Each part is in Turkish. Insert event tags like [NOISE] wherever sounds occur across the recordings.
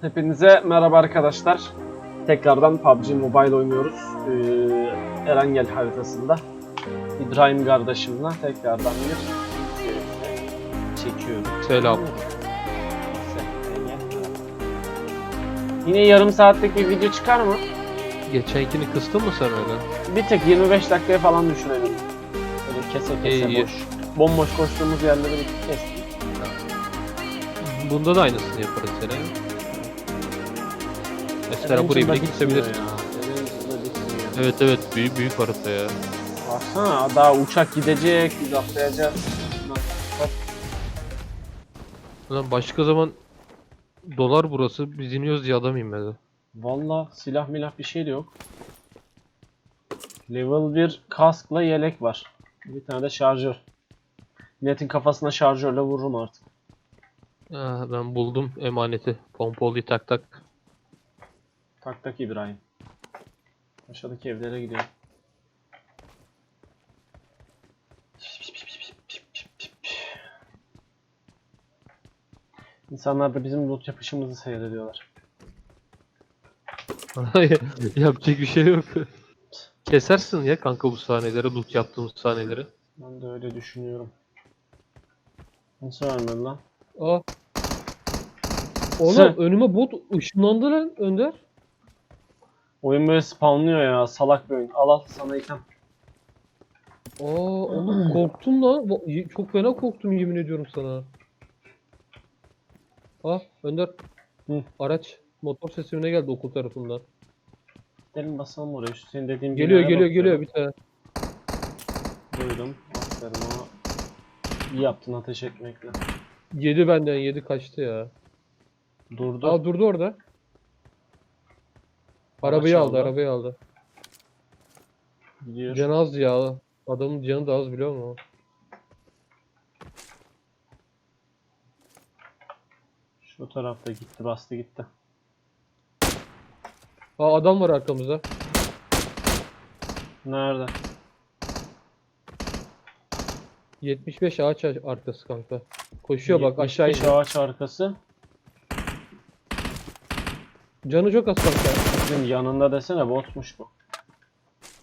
Hepinize merhaba arkadaşlar. Tekrardan PUBG Mobile oynuyoruz. Ee, Erangel haritasında. İbrahim kardeşimle tekrardan bir çekiyorum. Selam. Yine yarım saatlik bir video çıkar mı? Geçenkini kıstın mı sen öyle? Bir tek 25 dakikaya falan düşürelim. Böyle kese kese İyi, boş. Bomboş koştuğumuz yerleri bir kestik. Bunda da aynısını yaparız sene. Mesela buraya bile bitmiyor. Evet evet büyük büyük harita ya. Baksana daha uçak gidecek, biz atlayacağız. Ulan başka zaman dolar burası biz iniyoruz diye adam inmedi. Valla silah milah bir şey de yok. Level 1 kaskla yelek var. Bir tane de şarjör. Milletin kafasına şarjörle vururum artık. Ah, ben buldum emaneti. Pompoluyı tak tak. Tak tak İbrahim. Aşağıdaki evlere gidiyorum. İnsanlar da bizim loot yapışımızı seyrediyorlar. Yapacak bir şey yok. Kesersin ya kanka bu sahneleri, loot yaptığımız sahneleri. Ben de öyle düşünüyorum. Nasıl vermedi lan? Aa. Oğlum Sen- önüme bot ışınlandı lan Önder. Oyun böyle spawnlıyor ya salak bir oyun. Al al sana item. Aa oğlum korktum y- Çok fena korktum yemin ediyorum sana. Ah Önder. Hı. Araç motor sesi öne geldi okul tarafından. Gidelim basalım oraya. Şu senin dediğin Geliyor geliyor bak geliyor bir tane. Duydum. Aferin ama. İyi yaptın ateş etmekle. Yedi benden yedi kaçtı ya. Durdu. Aa durdu orada. Arabayı aldı, aldı. arabayı aldı. Gidiyor. Canı az ya. Adamın canı da az biliyor musun? Şu tarafta gitti bastı gitti. Aa adam var arkamızda. Nerede? 75 ağaç arkası kanka. Koşuyor bak aşağı 75 iniyor. ağaç arkası. Canı çok az kanka. Bizim yanında desene botmuş bu.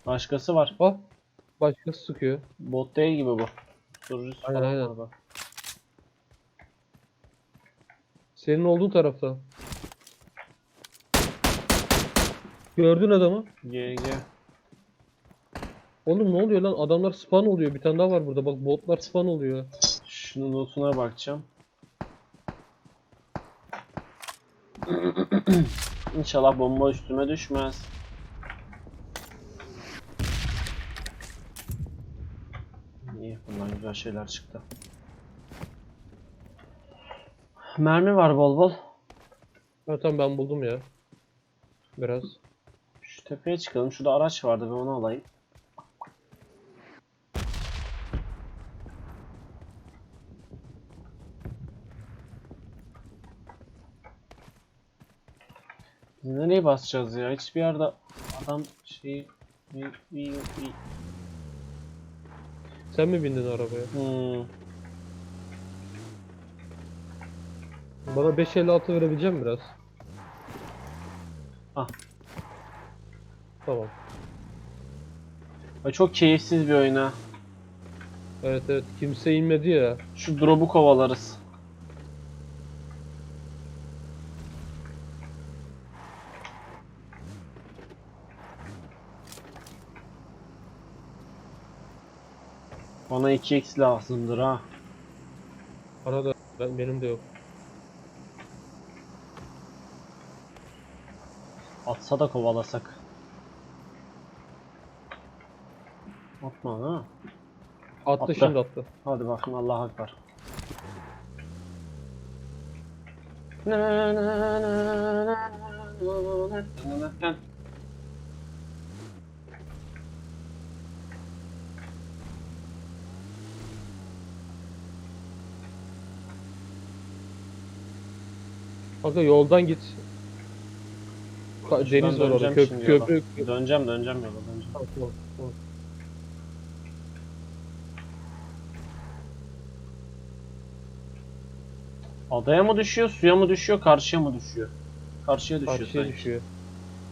Başkası var. Ah. Başkası sıkıyor. Bot değil gibi bu. Sürücüsü Aynen, aynen. bak. Senin olduğun tarafta. Gördün adamı. GG. Oğlum ne oluyor lan? Adamlar spawn oluyor. Bir tane daha var burada. Bak botlar spawn oluyor. Şunun lootuna bakacağım. [CLEARS THROAT] İnşallah bomba üstüme düşmez. İyi, bundan güzel şeyler çıktı. Mermi var bol bol. Ha tamam ben buldum ya. Biraz. Şu tepeye çıkalım. Şurada araç vardı ben onu alayım. Nereye basacağız ya? Hiçbir yerde adam şey bir, bir, bir. Sen mi bindin arabaya? Hmm. Bana 556 verebilecek misin biraz? Ah. Tamam. Ay, Çok keyifsiz bir oyun ha. Evet evet. Kimse inmedi ya. Şu drop'u kovalarız. Bana 2x lazımdır ha. Bana da ben, benim de yok. Atsa da kovalasak. Atma ha. Attı, Attı. şimdi attı. Hadi bakın Allah akbar. Kanka yoldan git. Ka- Deniz var orada. döneceğim Köp şimdi köprü. Döneceğim döneceğim yola döneceğim. Tamam, tamam, tamam. Adaya mı düşüyor, suya mı düşüyor, karşıya mı düşüyor? Karşıya düşüyor Karşıya sanki. düşüyor.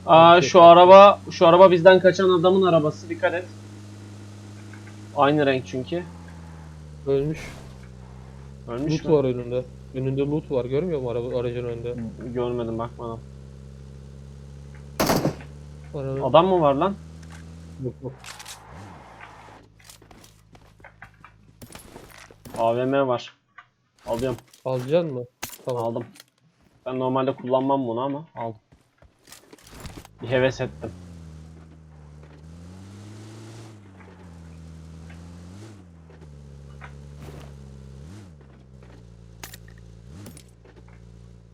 Aa şu karşıya. araba şu araba bizden kaçan adamın arabası dikkat et. Aynı renk çünkü. Ölmüş. Ölmüş Loot mü? var önünde. Önünde loot var görmüyor musun araba, aracın önünde? Görmedim bakmadım. Araba... Adam mı var lan? Yok yok. AVM var. Alıyorum. Alacaksın mı? Tamam. Aldım. Ben normalde kullanmam bunu ama aldım. Bir heves ettim.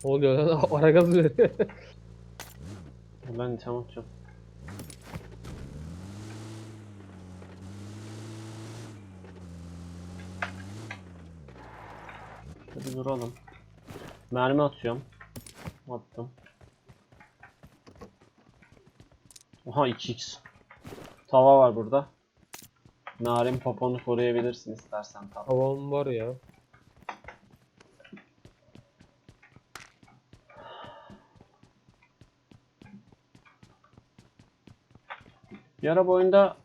Ne oluyor lan? [LAUGHS] Ara gaz veriyor. Ben tamam atıyorum. Hadi duralım. Mermi atıyorum. Attım. Oha 2x. Tava var burada. Narin poponu koruyabilirsin istersen tabii. Havam var ya. Bir ara bu oyunda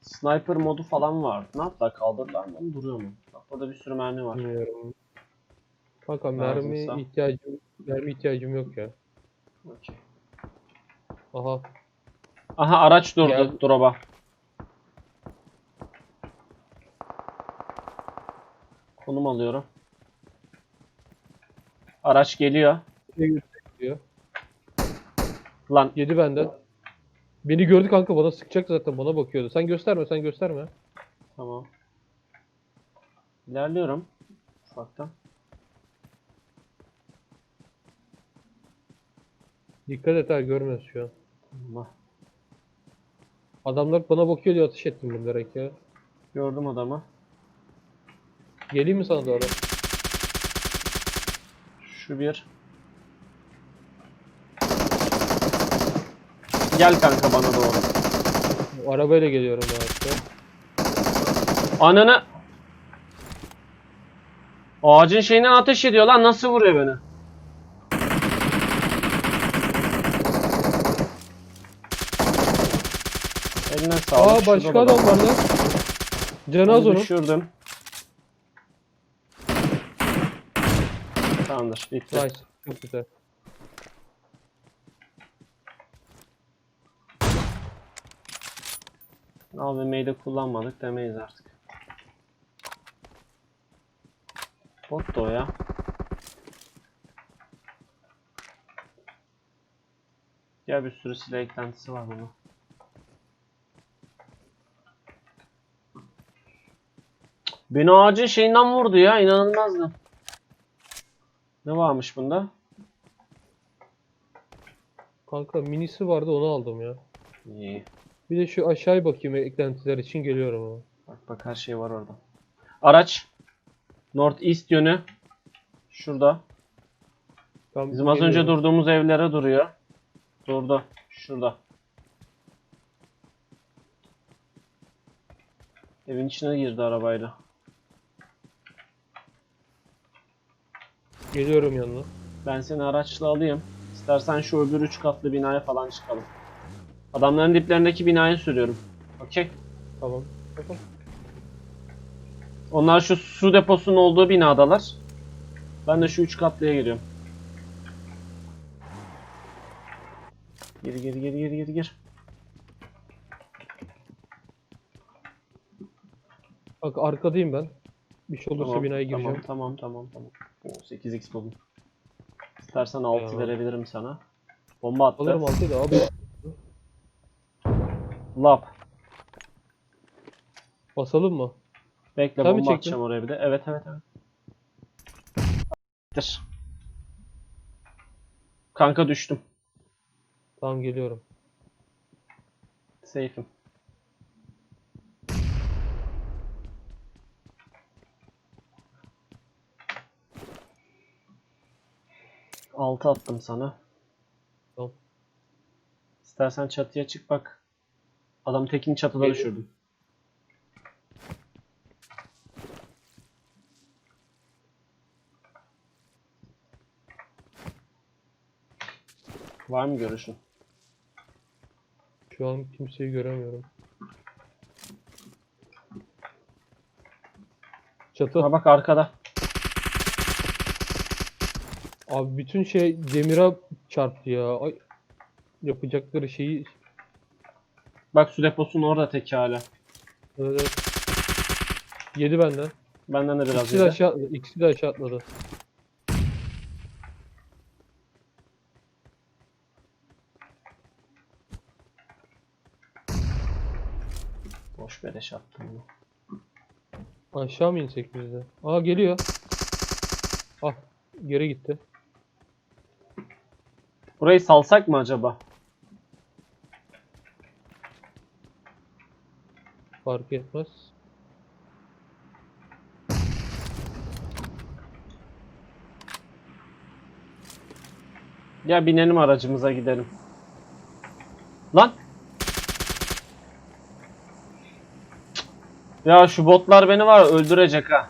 sniper modu falan vardı. Ne yaptılar? Kaldırdılar mı? onu? Duruyor mu? Bak burada bir sürü mermi var. Bilmiyorum. Kanka mermi ihtiyacım mermi ihtiyacım yok ya. Okey. Aha. Aha araç durdu Gel. drop'a. Konum alıyorum. Araç geliyor. Diyor. Lan Yedi benden. Beni gördü kanka bana sıkacak zaten bana bakıyordu. Sen gösterme sen gösterme. tamam. İlerliyorum. Ufaktan. Dikkat et ha görmez şu an. Allah. Adamlar bana bakıyor diye ateş ettim bilerek ya. Gördüm adamı. Geleyim mi sana doğru? Şu bir. Gel kanka bana doğru. Arabayla geliyorum ya işte. Ananı. Ağacın şeyinden ateş ediyor lan nasıl vuruyor beni? Eline sağlık. Aa başka da adam var lan. Cenaz onu. düşürdüm. Tamamdır bitti. Nice. Çok güzel. AVM'yi de kullanmadık demeyiz artık. Bot da o ya. Ya bir sürü silah eklentisi var bunun. Beni ağacın şeyinden vurdu ya inanılmazdı. Ne varmış bunda? Kanka minisi vardı onu aldım ya. İyi. Bir de şu aşağıya bakayım eklentiler için geliyorum ama. Bak bak her şey var orada. Araç. North East yönü. Şurada. Tam Bizim az önce durduğumuz evlere duruyor. Durdu. Şurada. Evin içine girdi arabayla. Geliyorum yanına. Ben seni araçla alayım. İstersen şu öbür üç katlı binaya falan çıkalım. Adamların diplerindeki binaya sürüyorum. Okey. Tamam. Tamam. Onlar şu su deposunun olduğu binadalar. Ben de şu üç katlıya giriyorum. Gir gir gir gir gir gir. Kanka arkadayım ben. Bir şey olursa Tamam, binaya gireceğim. Tamam tamam tamam tamam. Oo, 8x buldum. İstersen 6 Eyvallah. verebilirim sana. Bomba attı. Alırım altıyı da abi. Lap. Basalım mı? Bekle mi bomba atacağım oraya bir de. Evet evet evet. Dır. Kanka düştüm. Tamam geliyorum. Safe'im. Altı attım sana. Tamam. İstersen çatıya çık bak. Adam tekin çatıda düşürdüm. Var mı görüşün? Şu an kimseyi göremiyorum. Çatı. Ha bak arkada. Abi bütün şey demire çarptı ya. Ay. Yapacakları şeyi Bak su deposunun orada teki hala. Evet, evet. Yedi benden. Benden de biraz İkisi de yedi. aşağı atladı. İkisi de aşağı atladı. Boş beleş attım bunu. Aşağı mı insek biz de? Aa geliyor. Ah geri gitti. Burayı salsak mı acaba? Fark etmez. Ya binelim aracımıza gidelim. Lan! Ya şu botlar beni var öldürecek ha.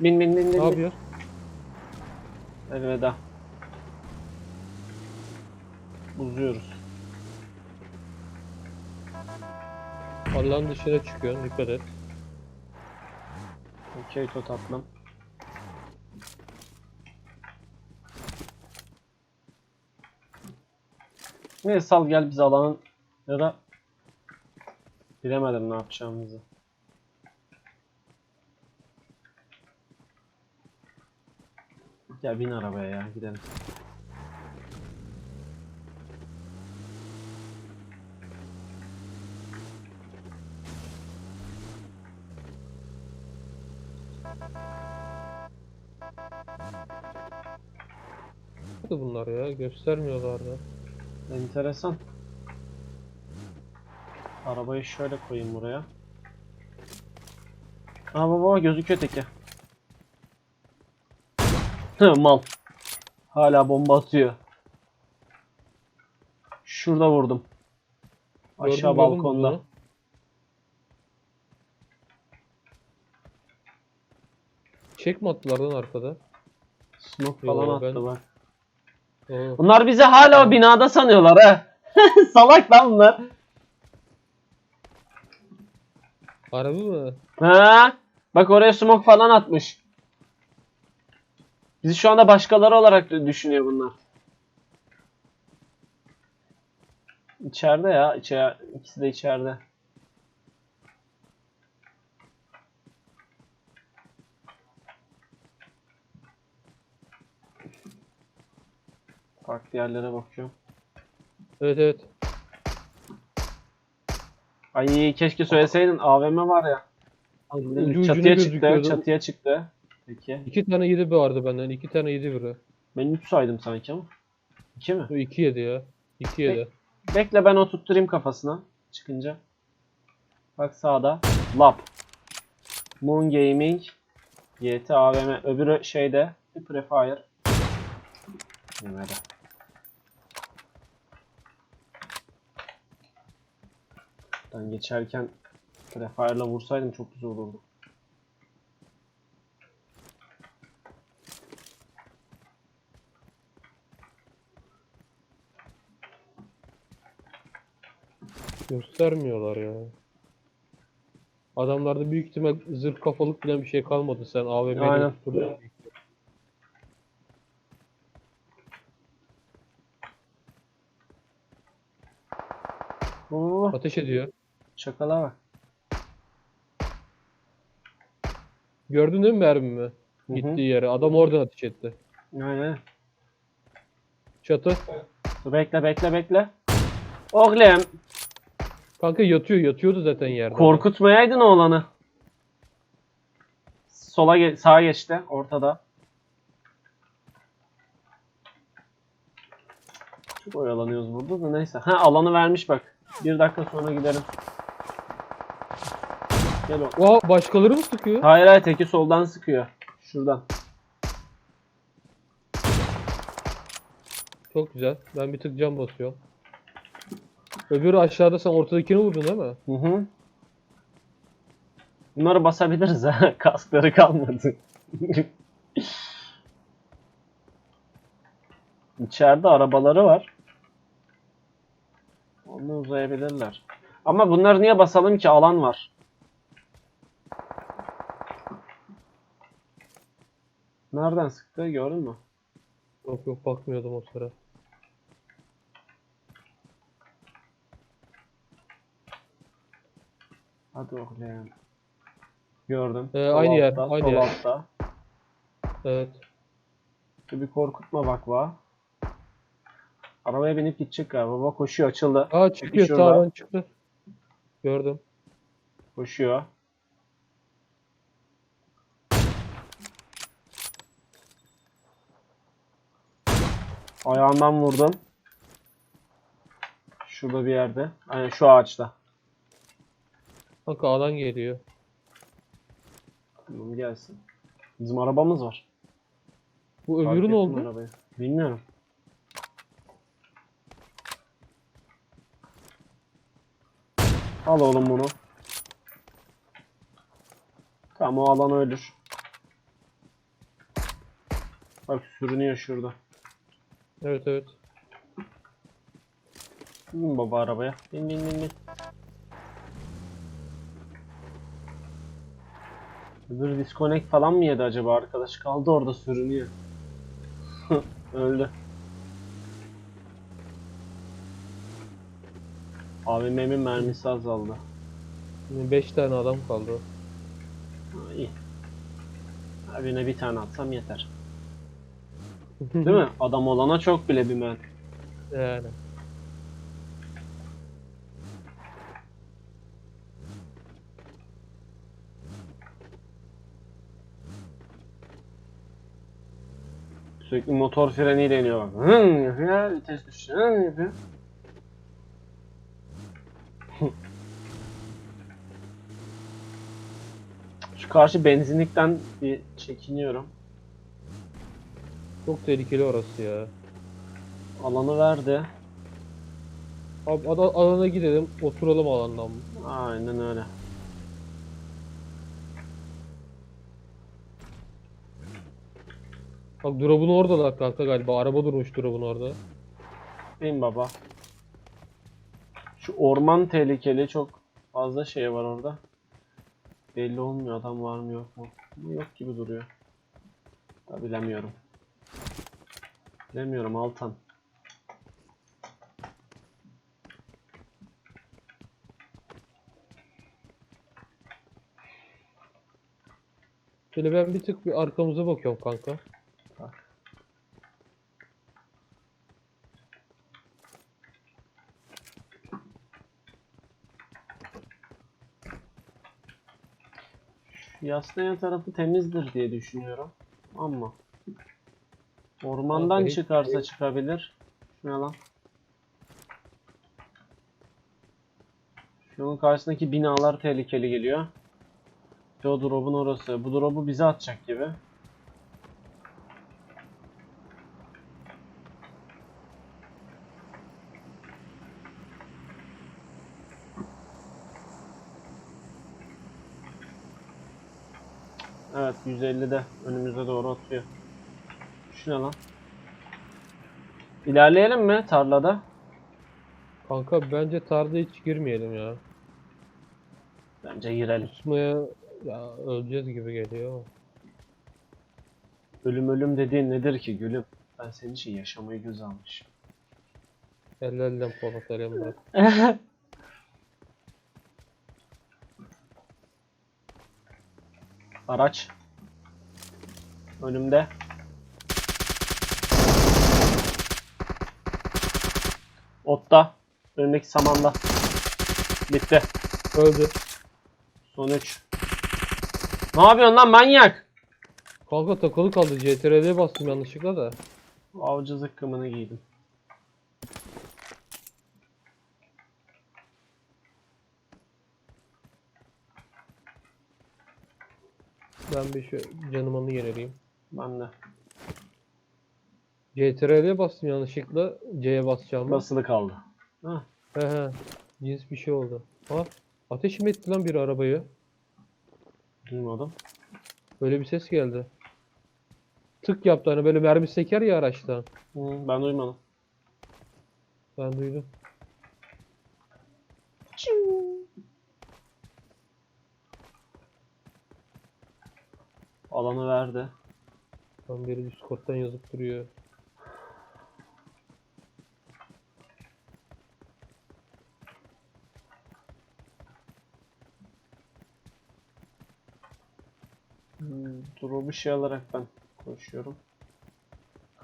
Bin bin bin bin. Ne yapıyor? Elveda. Uzuyoruz. Allah'ın dışına çıkıyor. Dikkat et. Okey to tatlım. Neyse sal gel bize alanın ya da bilemedim ne yapacağımızı. Ya bin arabaya ya gidelim. Bunlar ya? Göstermiyorlar da. Enteresan. Arabayı şöyle koyayım buraya. Aa baba gözüküyor teki. Mal. Hala bomba atıyor. Şurada vurdum. Gördüm, Aşağı gördüm balkonda. bunu. Çek mi attılar lan arkada? Smoke Yo, falan ben- attı bak. Bunlar bizi hala o binada sanıyorlar ha. [LAUGHS] Salak lan bunlar. Harbi mi? Ha? Bak oraya smoke falan atmış. Bizi şu anda başkaları olarak düşünüyor bunlar. İçeride ya. içe ikisi de içeride. Farklı yerlere bakıyorum. Evet evet. Ay keşke söyleseydin AVM var ya. Ucu çatıya çıktı, çatıya çıktı. Peki. İki tane yedi vardı benden. iki tane yedi biri. Ben 3 saydım sanki ama. 2 mi? İki yedi ya. İki yedi. Bekle ben oturtturayım kafasına çıkınca. Bak sağda. Lab. Moon Gaming. YT AVM. Öbürü şeyde. Bir Prefire. Yemedi. Ben geçerken Prefire'la vursaydım çok güzel olurdu. Göstermiyorlar ya. Adamlarda büyük ihtimal zırh kafalık bilen bir şey kalmadı. Sen AVM'de Aynen. tutturdun. Ateş ediyor. çakala bak. Gördün değil mi mermimi? Hı hı. Gittiği yere. Adam oradan ateş etti. Aynen. Çatı. Dur bekle bekle bekle. Oğlum Kanka yatıyor. Yatıyordu zaten yerde. korkutmayaydın oğlanı. Sola ge- sağa geçti ortada. Çok oyalanıyoruz burada da neyse. Ha alanı vermiş bak. Bir dakika sonra gidelim. Gel o. Oha başkaları mı sıkıyor? Hayır hayır teki soldan sıkıyor. Şuradan. Çok güzel. Ben bir tık cam basıyorum. Öbürü aşağıda sen ortadakini vurdun değil mi? Hı hı. Bunları basabiliriz ha. [LAUGHS] Kaskları kalmadı. [LAUGHS] İçeride arabaları var. Onu uzayabilirler. Ama bunları niye basalım ki? Alan var. Nereden sıktı gördün mü? Yok yok bakmıyordum o sıra. Hadi oğlum. Gördüm. Ee, Sol aynı yer, altta, aynı sol yer. altta. Evet. Bir korkutma bak va. Arabaya binip gidecek galiba. Bak koşuyor açıldı. Aa çıkıyor şurada. sağdan çıktı. Gördüm. Koşuyor. Ayağından vurdum. Şurada bir yerde. Aynen şu ağaçta. Kanka alan geliyor. Tamam gelsin. Bizim arabamız var. Bu öbürü ne oldu? arabayı. Bilmiyorum. Al oğlum bunu. Tamam o alan ölür. Bak sürünüyor şurada. Evet evet. Bin baba arabaya. Bin bin bin bin. Öbür disconnect falan mı yedi acaba arkadaş? Kaldı orada sürünüyor. [LAUGHS] Öldü. AVM'min mermisi azaldı. 5 tane adam kaldı. Ha, iyi. Abine bir tane atsam yeter. [LAUGHS] Değil mi? Adam olana çok bile bir men. Yani. Sürekli motor freniyle iniyor bak. Hın yapıyor, vites düşüyor, hın yapıyor. [LAUGHS] Şu karşı benzinlikten bir çekiniyorum. Çok tehlikeli orası ya. Alanı verdi. Abi ada- alana gidelim oturalım alandan. Aynen öyle. Bak drop'un orada da kanka galiba. Araba durmuş drop'un orada. Bin baba. Şu orman tehlikeli çok fazla şey var orada. Belli olmuyor adam var mı yok mu. Yok gibi duruyor. Da bilemiyorum. Bilemiyorum Altan. Şöyle ben bir tık bir arkamıza bakıyorum kanka. Yaslayan tarafı temizdir diye düşünüyorum. Ama ormandan hiç- çıkarsa çıkabilir. Şu ne lan? Şunun karşısındaki binalar tehlikeli geliyor. Ve o drop'un orası. Bu drop'u bize atacak gibi. Evet 150'de önümüze doğru atıyor. Şu ne lan? İlerleyelim mi tarlada? Kanka bence tarlaya hiç girmeyelim ya. Bence girelim. Kusmaya ya öleceğiz gibi geliyor. Ölüm ölüm dediğin nedir ki gülüm? Ben senin için yaşamayı göz almışım. Ellerden Polat Alemdar. [LAUGHS] Araç. Önümde. Otta. Önümdeki samanda. Bitti. Öldü. Son 3. Ne yapıyorsun lan manyak? Kanka takılı kaldı. CTRL'ye bastım yanlışlıkla da. Avcı zıkkımını giydim. Ben bir şu canımını yenileyim. Ben de. CTRL'ye bastım yanlışlıkla. C'ye basacağım. Basılı kaldı. Hah. He he. Cins bir şey oldu. Ha? Ateş mi etti lan bir arabayı? Duymadım. Böyle bir ses geldi. Tık yaptı hani böyle mermi seker ya araçtan. Hı, ben duymadım. Ben duydum. Alanı verdi. Tam beri Discord'dan yazıp duruyor. Hmm, Drop'u bir şey alarak ben koşuyorum.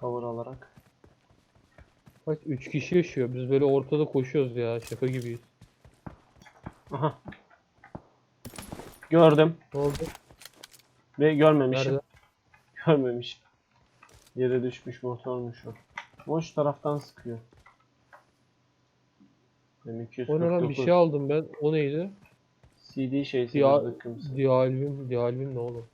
Cover alarak. Bak 3 kişi yaşıyor. Biz böyle ortada koşuyoruz ya. Şaka gibiyiz. Aha. Gördüm. Ne oldu? Ve görmemişim. Nerede? Görmemişim. Yere düşmüş motormuş o. Şu taraftan sıkıyor. Benim O ne lan bir 249. şey aldım ben. O neydi? CD şeysi kırmızı. Dialbim. Dialbim ne oğlum?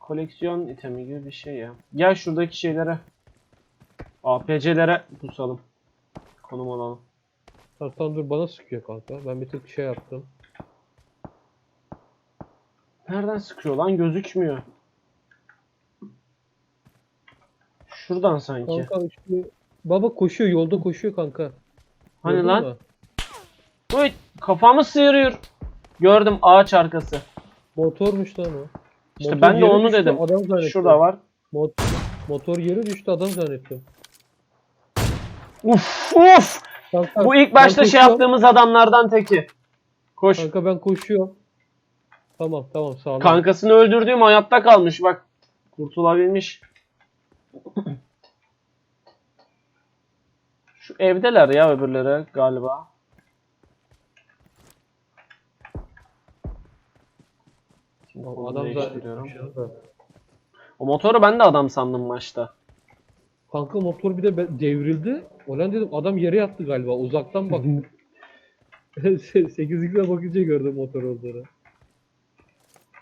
Koleksiyon itemi gibi bir şey ya. Gel şuradaki şeylere. APC'lere pusalım. Konum alalım. Tamam, dur bana sıkıyor kanka. Ben bir tık şey yaptım. Nereden sıkıyor lan gözükmüyor. Şuradan sanki. Kanka işte baba koşuyor yolda koşuyor kanka. Hani Gördün lan? Uy kafamı sıyırıyor. Gördüm ağaç arkası. Motormuş lan o. İşte Motor ben de onu düştü, dedim. Adam zannettim. Şurada var. Mot motor yere düştü adam zannettim. Uf uf. Kanka, Bu ilk başta şey koşuyorum. yaptığımız adamlardan teki. Koş. Kanka ben koşuyorum. Tamam tamam sağ ol. Kankasını öldürdüğüm hayatta kalmış bak. Kurtulabilmiş. [CLEARS THROAT] Şu evdeler ya öbürleri galiba. Şimdi O adam zannettim. O motoru ben de adam sandım başta. Kanka motor bir de be- devrildi. Ulan dedim adam yere yattı galiba. Uzaktan bak. [LAUGHS] [LAUGHS] 8x'e bakınca gördüm motor olduğunu.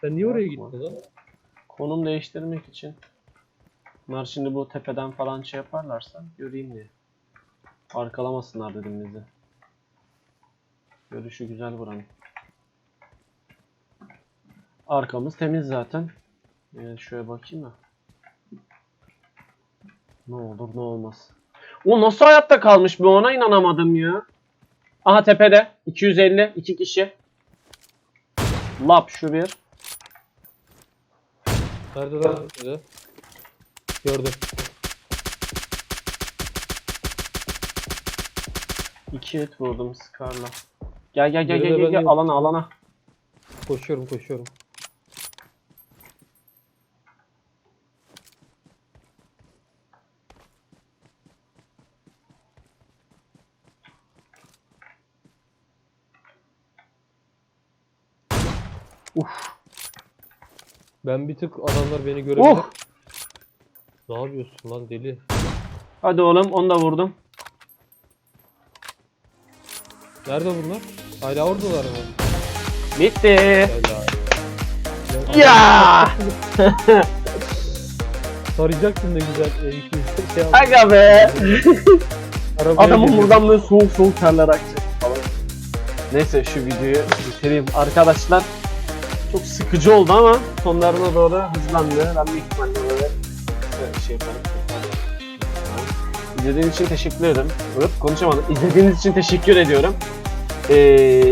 Sen niye oraya gittin lan? Konum değiştirmek için. Bunlar şimdi bu tepeden falan şey yaparlarsa göreyim diye. Arkalamasınlar dedim bizi. Görüşü güzel buranın. Arkamız temiz zaten. Ee, şöyle bakayım da. Ne olur ne olmaz. O nasıl hayatta kalmış bir ona inanamadım ya. Aha tepede. 250. iki kişi. Lap şu bir. Nerede lan? Nerede? Gördüm. İki hit vurdum Scar'la. Gel gel gel Biri gel de gel, ben gel de- alana alana. Koşuyorum koşuyorum. Ben bir tık adamlar beni görebilir. Oh. Ne yapıyorsun lan deli? Hadi oğlum onu da vurdum. Nerede bunlar? Hala oradalar mı? Bitti. Ya. [LAUGHS] Tarayacaktın da güzel. E, iki, [LAUGHS] şey yap- Aga be. Arabaya Adamın geliyor. buradan böyle soğuk soğuk terler akacak falan. Neyse şu videoyu bitireyim. Arkadaşlar çok sıkıcı oldu ama sonlarına doğru hızlandı. Ben büyük ihtimalle böyle şey yaparım. İzlediğiniz için teşekkür ederim. Hop, konuşamadım. İzlediğiniz için teşekkür ediyorum. Ee,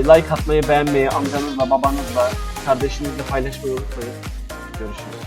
like atmayı, beğenmeyi, amcanızla, babanızla, kardeşinizle paylaşmayı unutmayın. Görüşürüz.